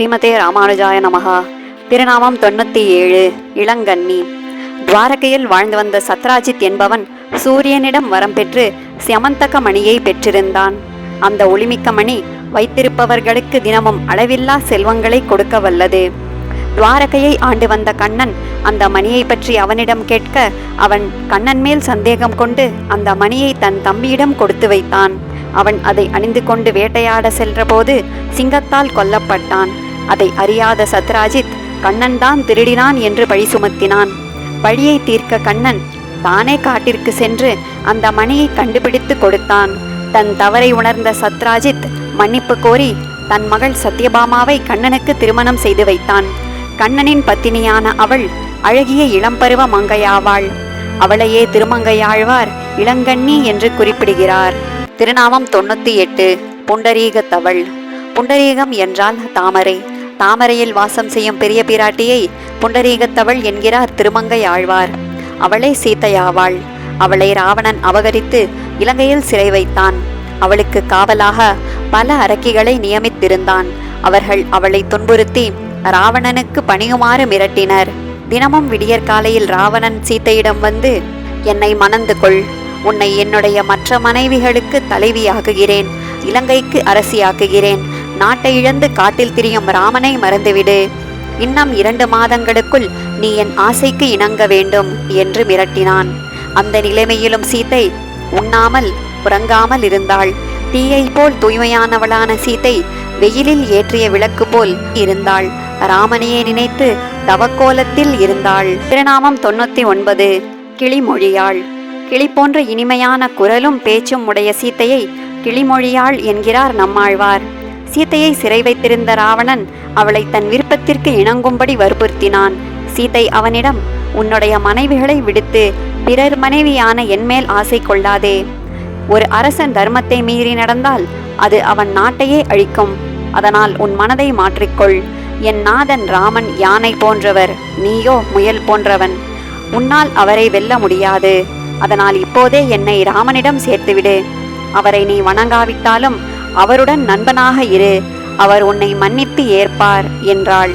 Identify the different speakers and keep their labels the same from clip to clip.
Speaker 1: ஸ்ரீமதே ராமானுஜாய நமகா திருநாமம் தொண்ணூற்றி ஏழு இளங்கன்னி துவாரகையில் வாழ்ந்து வந்த சத்ராஜித் என்பவன் சூரியனிடம் வரம் பெற்று சியமந்தக மணியை பெற்றிருந்தான். அந்த ஒளிமிக்க மணி வைத்திருப்பவர்களுக்கு தினமும் அளவில்லா செல்வங்களை கொடுக்க வல்லது. துவாரகையை ஆண்டு வந்த கண்ணன் அந்த மணியை பற்றி அவனிடம் கேட்க அவன் கண்ணன் மேல் சந்தேகம் கொண்டு அந்த மணியை தன் தம்பியிடம் கொடுத்து வைத்தான். அவன் அதை அணிந்து கொண்டு வேட்டையாட சென்றபோது சிங்கத்தால் கொல்லப்பட்டான். அதை அறியாத சத்ராஜித் கண்ணன் தான் திருடினான் என்று பழி சுமத்தினான். பழியை தீர்க்க கண்ணன் தானே காட்டிற்கு சென்று அந்த மணியை கண்டுபிடித்து கொடுத்தான். தன் தவறை உணர்ந்த சத்ராஜித் மன்னிப்பு கோரி தன் மகள் சத்யபாமாவை கண்ணனுக்கு திருமணம் செய்து வைத்தான். கண்ணனின் பத்தினியான அவள் அழகிய இளம்பருவ மங்கையாவாள். அவளையே திருமங்கையாழ்வார் இளங்கண்ணி என்று குறிப்பிடுகிறார். திருநாமம் தொண்ணூத்தி எட்டு புண்டரீகத்தவள். புண்டரீகம் என்றால் தாமரை. தாமரையில் வாசம் செய்யும் பெரிய பிராட்டியை புண்டரீகத்தவள் என்கிறார் திருமங்கை ஆழ்வார். அவளே சீத்தையாவாள். அவளை ராவணன் அபகரித்து இலங்கையில் சிறை வைத்தான். அவளுக்கு காவலாக பல அரக்கிகளை நியமித்திருந்தான். அவர்கள் அவளை துன்புறுத்தி ராவணனுக்கு பணியுமாறு மிரட்டினர். தினமும் விடியற்காலையில் ராவணன் சீத்தையிடம் வந்து என்னை மணந்து கொள். உன்னை என்னுடைய மற்ற மனைவிகளுக்கு தலைவியாக்குகிறேன். இலங்கைக்கு அரசியாக்குகிறேன். நாட்டை இழந்து காட்டில் திரியும் ராமனை மறந்துவிடு. இன்னும் இரண்டு மாதங்களுக்குள் நீ என் ஆசைக்கு இணங்க வேண்டும் என்று மிரட்டினான். அந்த நிலைமையிலும் சீத்தை உண்ணாமல் உறங்காமல் இருந்தாள். தீயை போல் தூய்மையானவளான சீத்தை வெயிலில் ஏற்றிய விளக்கு போல் இருந்தாள். ராமனையே நினைத்து தவக்கோலத்தில் இருந்தாள். திருநாமம் தொண்ணூத்தி ஒன்பது. கிளிமொழியாள். கிளி போன்ற இனிமையான குரலும் பேச்சும் உடைய சீத்தையை கிளிமொழியாள் என்கிறார் நம்மாழ்வார். சீதையை சிறை வைத்திருந்த ராவணன் அவளை தன் விருப்பத்திற்கு இணங்கும்படி வற்புறுத்தினான். சீதை அவனிடம் உன்னுடைய மனைவிகளை விடுத்து பிறர் மனைவியான என்மேல் ஆசை கொள்ளாதே. ஒரு அரசன் தர்மத்தை மீறி நடந்தால் அது அவன் நாட்டையே அழிக்கும். அதனால் உன் மனதை மாற்றிக்கொள். என் நாதன் ராமன் யானை போன்றவர் நீயோ முயல் போன்றவன். உன்னால் அவரை வெல்ல முடியாது. அதனால் இப்போதே என்னை ராமனிடம் சேர்த்துவிடு. அவரை நீ வணங்காவிட்டாலும் அவருடன் நண்பனாக இரு. அவர் உன்னை மன்னித்து ஏற்பார் என்றாள்.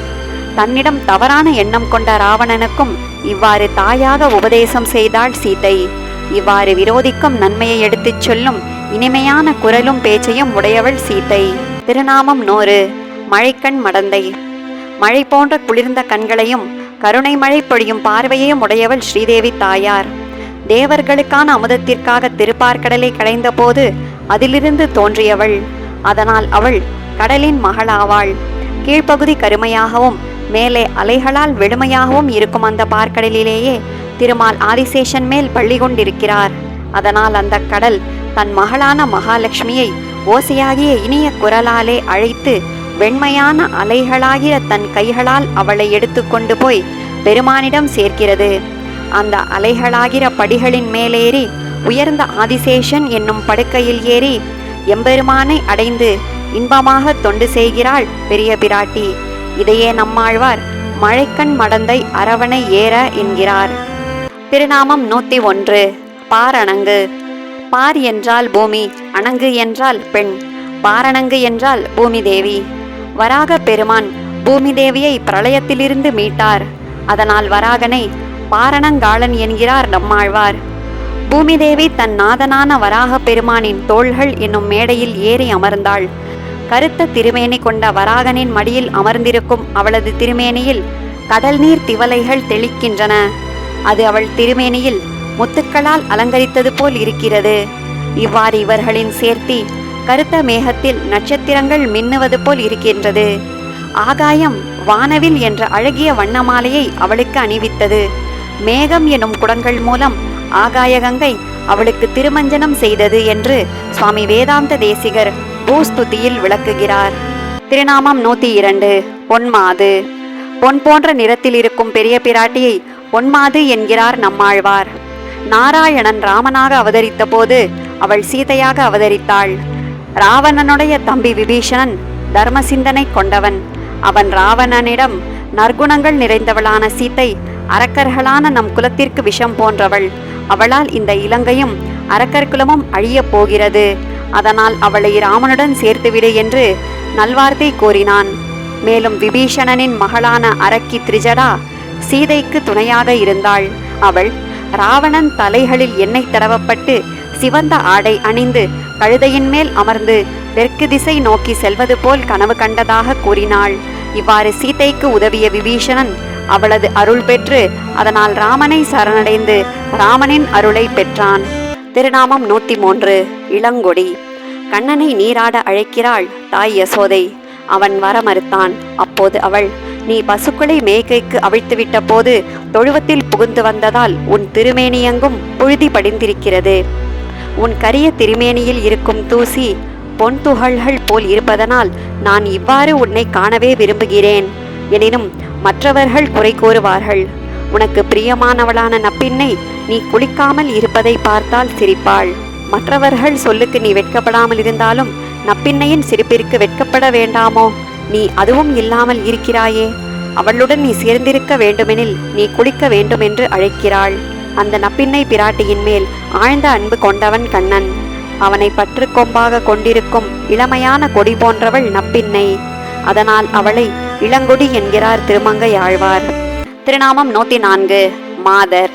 Speaker 1: தன்னிடம் தவறான எண்ணம் கொண்ட ராவணனுக்கும் இவ்வாறு தாயாக உபதேசம் செய்தாள் சீதை. இவ்வாறு விரோதிக்கும் நன்மையை எடுத்துச் சொல்லும் இனிமையான குரலும் பேச்சையும் உடையவள் சீதை. திருநாமம் நூறு. மழைக்கண் மடந்தை. மழை போன்ற குளிர்ந்த கண்களையும் கருணை மழை பொழியும் பார்வையையும் உடையவள் ஸ்ரீதேவி தாயார். தேவர்களுக்கான அமுதத்திற்காக திருப்பார்கடலை கடைந்தபோது அதிலிருந்து தோன்றியவள். அதனால் அவள் கடலின் மகளாவாள். கீழ்ப்பகுதி கருமையாகவும் மேலே அலைகளால் வெளுமையாகவும் இருக்கும் அந்த பார்க்கடலிலேயே திருமால் ஆதிசேஷன் மேல் பள்ளி கொண்டிருக்கிறார். அதனால் அந்த கடல் தன் மகளான மகாலட்சுமியை ஓசையாகிய இனிய குரலாலே அழைத்து வெண்மையான அலைகளாகிய தன் கைகளால் அவளை எடுத்து கொண்டு போய் பெருமானிடம் சேர்க்கிறது. அந்த அலைகளாகிற படிகளின் மேலேறி உயர்ந்த ஆதிசேஷன் என்னும் படுக்கையில் ஏறி எம்பெருமானை அடைந்து இன்பமாக தொண்டு செய்கிறாள் பெரிய பிராட்டி. இதையே நம்மாழ்வார் மழைக்கண் மடந்தை அரவணை ஏற என்கிறார். திருநாமம் நூத்தி ஒன்று. பாரணங்கு பார் என்றால் பூமி அணங்கு என்றால் பெண் பாரணங்கு என்றால் பூமி தேவி. வராக பெருமான் பூமி தேவியை பிரளயத்திலிருந்து மீட்டார். அதனால் வராகனை பாரணங்காளன் என்கிறார் நம்மாழ்வார். பூமிதேவி தன் நாதனான வராக பெருமானின் தோள்கள் என்னும் மேடையில் ஏறி அமர்ந்தாள். கருத்த திருமேனி கொண்ட வராகனின் மடியில் அமர்ந்திருக்கும் அவளது திருமேனியில் கடல் நீர் திவலைகள் தெளிக்கின்றன. அது அவள் திருமேனியில் முத்துக்களால் அலங்கரித்தது போல் இருக்கிறது. இவ்வாறு இவர்களின் சேர்த்தி கருத்த மேகத்தில் நட்சத்திரங்கள் மின்னுவது போல் இருக்கின்றது. ஆகாயம் வானவில் என்ற அழகிய வண்ணமாலையை அவளுக்கு அணிவித்தது. மேகம் எனும் குடங்கள் மூலம் ஆகாயகங்கை அவளுக்கு திருமஞ்சனம் செய்தது என்று சுவாமி வேதாந்த தேசிகர் பூஸ்துதியில் விளக்குகிறார். திருநாமம் நூத்தி இரண்டு பொன்மாது. பொன் போன்ற நிறத்தில் இருக்கும் பெரிய பிராட்டியை பொன்மாது என்கிறார் நம்மாழ்வார். நாராயணன் ராமனாக அவதரித்த போது அவள் சீதையாக அவதரித்தாள். ராவணனுடைய தம்பி விபீஷணன் தர்ம சிந்தனை கொண்டவன். அவன் ராவணனிடம் நற்குணங்கள் நிறைந்தவளான சீத்தை அரக்கர்களான நம் குலத்திற்கு விஷம் போன்றவள். அவளால் இந்த இலங்கையும் அரக்கர்குலமும் அழியப் போகிறது. அதனால் அவளை ராமனுடன் சேர்த்துவிடு என்று நல்வார்த்தை கூறினான் மேலும் விபீஷணனின் மகளான அரக்கி திரிஜடா சீதைக்கு துணையாக இருந்தாள். அவள் ராவணன் தலைகளில் எண்ணெய் தடவப்பட்டு சிவந்த ஆடை அணிந்து கழுதையின் மேல் அமர்ந்து தெற்கு திசை நோக்கி செல்வது போல் கனவு கண்டதாக கூறினாள். இவ்வாறு சீதைக்கு உதவிய விபீஷணன் அவளது அருள் பெற்று அதனால் ராமனை சரணடைந்து ராமனின் அருளை பெற்றான். திருநாமம் நூத்தி மூன்று இளங்கொடி. கண்ணனை நீராட அழைக்கிறாள் தாய் யசோதை. அவன் வர மறுத்தான் அப்போது அவள் நீ பசுக்களை மேய்கைக்கு அவிழ்த்துவிட்ட போது தொழுவத்தில் புகுந்து வந்ததால் உன் திருமேனியெங்கும் புழுதி படிந்திருக்கிறது. உன் கரிய திருமேனியில் இருக்கும் தூசி பொன் துகள்கள் போல் இருப்பதனால் நான் இவ்வாறு உன்னை காணவே விரும்புகிறேன். எனினும் மற்றவர்கள் குறை கூறுவார்கள். உனக்கு பிரியமானவளான நப்பின்னை நீ குளிக்காமல் இருப்பதை பார்த்தால் சிரிப்பாள். மற்றவர்கள் சொல்லுக்கு நீ வெட்கப்படாமல் இருந்தாலும் நப்பின்னையின் சிரிப்பிற்கு வெட்கப்பட வேண்டாமோ? நீ அதுவும் இல்லாமல் இருக்கிறாயே. அவளுடன் நீ சேர்ந்திருக்க வேண்டுமெனில் நீ குளிக்க வேண்டுமென்று அழைக்கிறாள். அந்த நப்பின்னை பிராட்டியின் மேல் ஆழ்ந்த அன்பு கொண்டவன் கண்ணன். அவனை பற்று கொம்பாக கொண்டிருக்கும் இளமையான கொடி போன்றவள் நப்பின்னை. அதனால் அவளை இளங்கொடி என்கிறார் திருமங்கை ஆழ்வார். திருநாமம் நூத்தி நான்கு. மாதர்.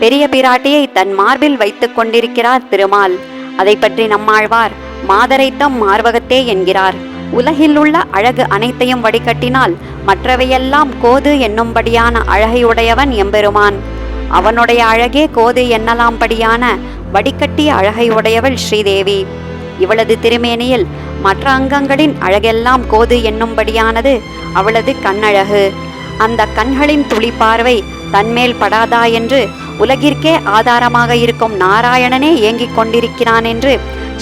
Speaker 1: பெரிய பிராட்டியை தன் மார்பில் வைத்துக் கொண்டிருக்கிறார் திருமால். அதை பற்றி நம்மாழ்வார் மாதரைத்தம் மார்வகத்தே என்கிறார். உலகில் உள்ள அழகு அனைத்தையும் வடிகட்டினால் மற்றவையெல்லாம் கோது என்னும்படியான அழகையுடையவன் எம்பெருமான். அவனுடைய அழகே கோது என்னலாம்படியான வடிகட்டிய அழகை உடையவள் ஸ்ரீதேவி. இவளது திருமேனியில் மற்ற அங்கங்களின் அழகெல்லாம் கோது என்னும்படியானது அவளது கண்ணழகு. அந்த கண்களின் துளி பார்வை தன்மேல் படாதா என்று உலகிற்கே ஆதாரமாக இருக்கும் நாராயணனே ஏங்கிக் கொண்டிருக்கிறான் என்று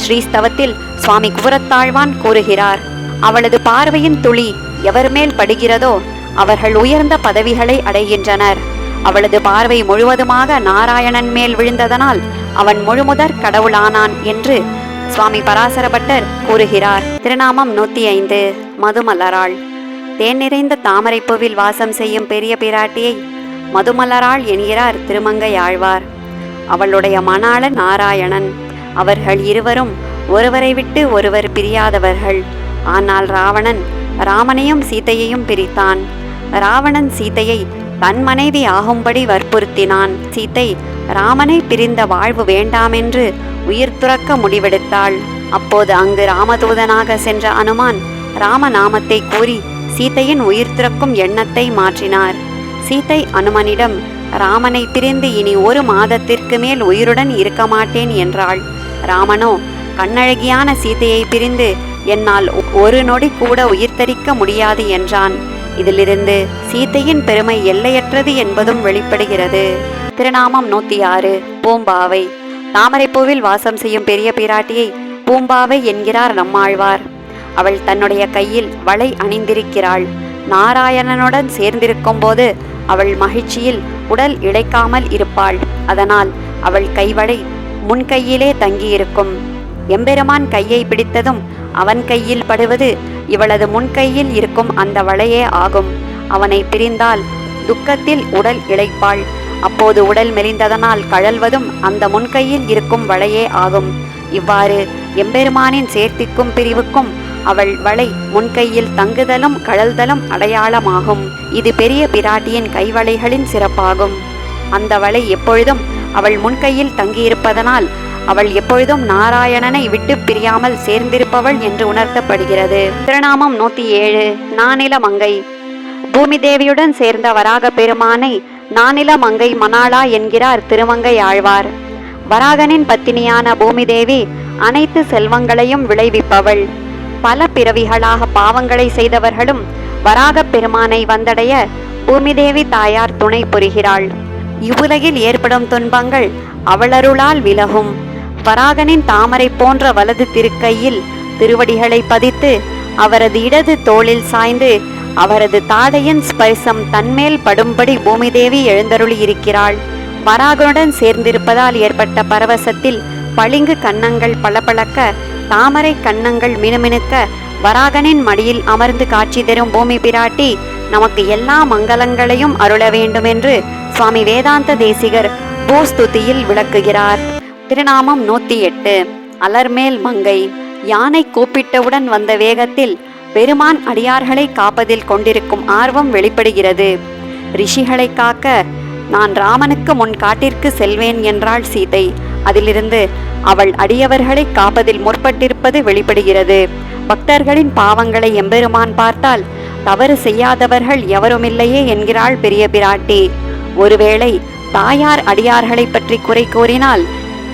Speaker 1: ஸ்ரீஸ்தவத்தில் சுவாமி குவரத்தாழ்வான் கூறுகிறார். அவளது பார்வையின் துளி எவர் மேல் படுகிறதோ அவர்கள் உயர்ந்த பதவிகளை அடைகின்றனர். அவளது பார்வை முழுவதுமாக நாராயணன் மேல் விழுந்ததனால் அவன் முழுமுதற் கடவுளானான் என்று சுவாமி பராசரபட்டர் கூறுகிறார். திருநாமம் நூத்தி ஐந்து மதுமலராள். தேன் நிறைந்த தாமரைப்பூவில் வாசம் செய்யும் பெரிய பிராட்டியை மதுமலராள் என்கிறார் திருமங்கை ஆழ்வார். அவளுடைய மணாளன் நாராயணன். அவர்கள் இருவரும் ஒருவரை விட்டு ஒருவர் பிரியாதவர்கள். ஆனால் ராவணன் ராமனையும் சீதையையும் பிரித்தான். ராவணன் சீதையை தன் மனைவி ஆகும்படி வற்புறுத்தினான். சீதை ராமனை பிரிந்த வாழ்வு வேண்டாமென்று உயிர் துறக்க முடிவெடுத்தாள். அப்போது அங்கு ராமதூதனாக சென்ற அனுமான் ராமநாமத்தை கூறி சீதையின் உயிர் துறக்கும் எண்ணத்தை மாற்றினார். சீதை அனுமனிடம் ராமனை பிரிந்து இனி ஒரு மாதத்திற்கு மேல் உயிருடன் இருக்க மாட்டேன் என்றாள். ராமனோ கண்ணழகியான சீதையை பிரிந்து என்னால் ஒரு நொடி கூட உயிர் தரிக்க முடியாது என்றான். இதிலிருந்து சீதையின் பெருமை எல்லையற்றது என்பதும் வெளிப்படுகிறது. திருநாமம் நூத்தி ஆறு. பூம்பாவை. தாமரைப்பூவில் வாசம் செய்யும் பெரிய பிராட்டியை பூம்பாவை என்கிறார் நம்மாழ்வார். அவள் தன்னுடைய கையில் வளை அணிந்திருக்கிறாள். நாராயணனுடன் சேர்ந்திருக்கும் போது அவள் மகிழ்ச்சியில் உடல் இழைக்காமல் இருப்பாள். அதனால் அவள் கைவளை முன் கையிலே தங்கியிருக்கும். எம்பெருமான் கையை பிடித்ததும் அவன் கையில் படுவது இவளது முன்கையில் இருக்கும் அந்த வளையே ஆகும். அவனை பிரிந்தால் துக்கத்தில் உடல் இழைப்பாள். அப்போது உடல் மெலிந்ததனால் கழல்வதும் அந்த முன்கையில் இருக்கும் வளையே ஆகும். இவ்வாறு எம்பெருமானின் சேர்த்திக்கும் பிரிவுக்கும் அவள் வளை முன்கையில் தங்குதலும் கழல்தலும் அடையாளமாகும். இது பெரிய பிராட்டியின் கைவளைகளின் சிறப்பாகும். அந்த வளை எப்பொழுதும் அவள் முன்கையில் தங்கியிருப்பதனால் அவள் எப்பொழுதும் நாராயணனை விட்டு பிரியாமல் சேர்ந்திருப்பவள் என்று உணர்த்தப்படுகிறது. திருநாமம் நூத்தி ஏழு நானில மங்கை. பூமி தேவியுடன் சேர்ந்த வராக பெருமானை நானில மங்கை மணாளா என்கிறார் திருமங்கை ஆழ்வார். வராகனின் பத்தினியான பூமிதேவி அனைத்து செல்வங்களையும் விளைவிப்பவள். பல பிறவிகளாக பாவங்களை செய்தவர்களும் வராகப் பெருமானை வந்தடைய பூமிதேவி தாயார் துணை புரிகிறாள். இவ்வுலகில் ஏற்படும் துன்பங்கள் அவளருளால் விலகும். வராகனின் தாமரை போன்ற வலது திருக்கையில் திருவடிகளை பதித்து அவரது இடது தோளில் சாய்ந்து அவரது தாடையின் ஸ்பரிசம் தன்மேல் படும்படி பூமிதேவி எழுந்தருளி இருக்கிறாள் வராகனுடன் சேர்ந்திருப்பதால் ஏற்பட்ட பரவசத்தில் பளிங்கு கன்னங்கள் பளபளக்க தாமரை கன்னங்கள் மினுமினுக்க வராகனின் மடியில் அமர்ந்து காட்சி தரும் பூமி பிராட்டி நமக்கு எல்லா மங்களங்களையும் அருள வேண்டுமென்று சுவாமி வேதாந்த தேசிகர் பூஸ்துதியில் விளக்குகிறார். திருநாமம் நூத்தி எட்டு. அலர்மேல் மங்கை. யானை கூப்பிட்டவுடன் வந்த வேகத்தில் பெருமான் அடியார்களை காப்பதில் கொண்டிருக்கும் ஆர்வம் வெளிப்படுகிறது. ரிஷிகளை காக்க நான் ராமனுக்கு முன் காட்டிற்கு செல்வேன் என்றாள் சீதை. அதிலிருந்து அவள் அடியவர்களை காப்பதில் முற்பட்டிருப்பது வெளிப்படுகிறது. பக்தர்களின் பாவங்களை எம்பெருமான் பார்த்தால் தவறு செய்யாதவர்கள் எவருமில்லையே என்கிறாள் பெரிய பிராட்டி. ஒருவேளை தாயார் அடியார்களை பற்றி குறை கூறினால்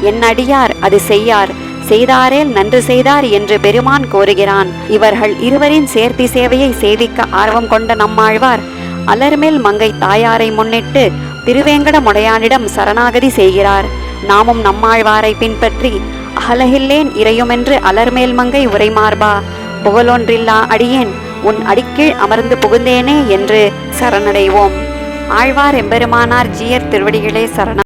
Speaker 1: என் அடியார் அது செய்யார். செய்தாரேல் நன்று செய்தார் என்று பெருமான் கோருகிறான் இவர்கள் இருவரின் சேர்த்தி சேவையை சேவிக்க ஆர்வம் கொண்ட நம்மாழ்வார் அலர்மேல் மங்கை தாயாரை முன்னிட்டு திருவேங்கட முடையானிடம் சரணாகதி செய்கிறார். நாமும் நம்மாழ்வாரை பின்பற்றி அகலகில்லேன் இறையுமென்று அலர்மேல் மங்கை உரைமார்பா புகழொன்றில்லா அடியேன் உன் அடிக்கீழ் அமர்ந்து புகுந்தேனே என்று சரணடைவோம். ஆழ்வார் எம்பெருமானார் ஜீயர் திருவடிகளே சரணம்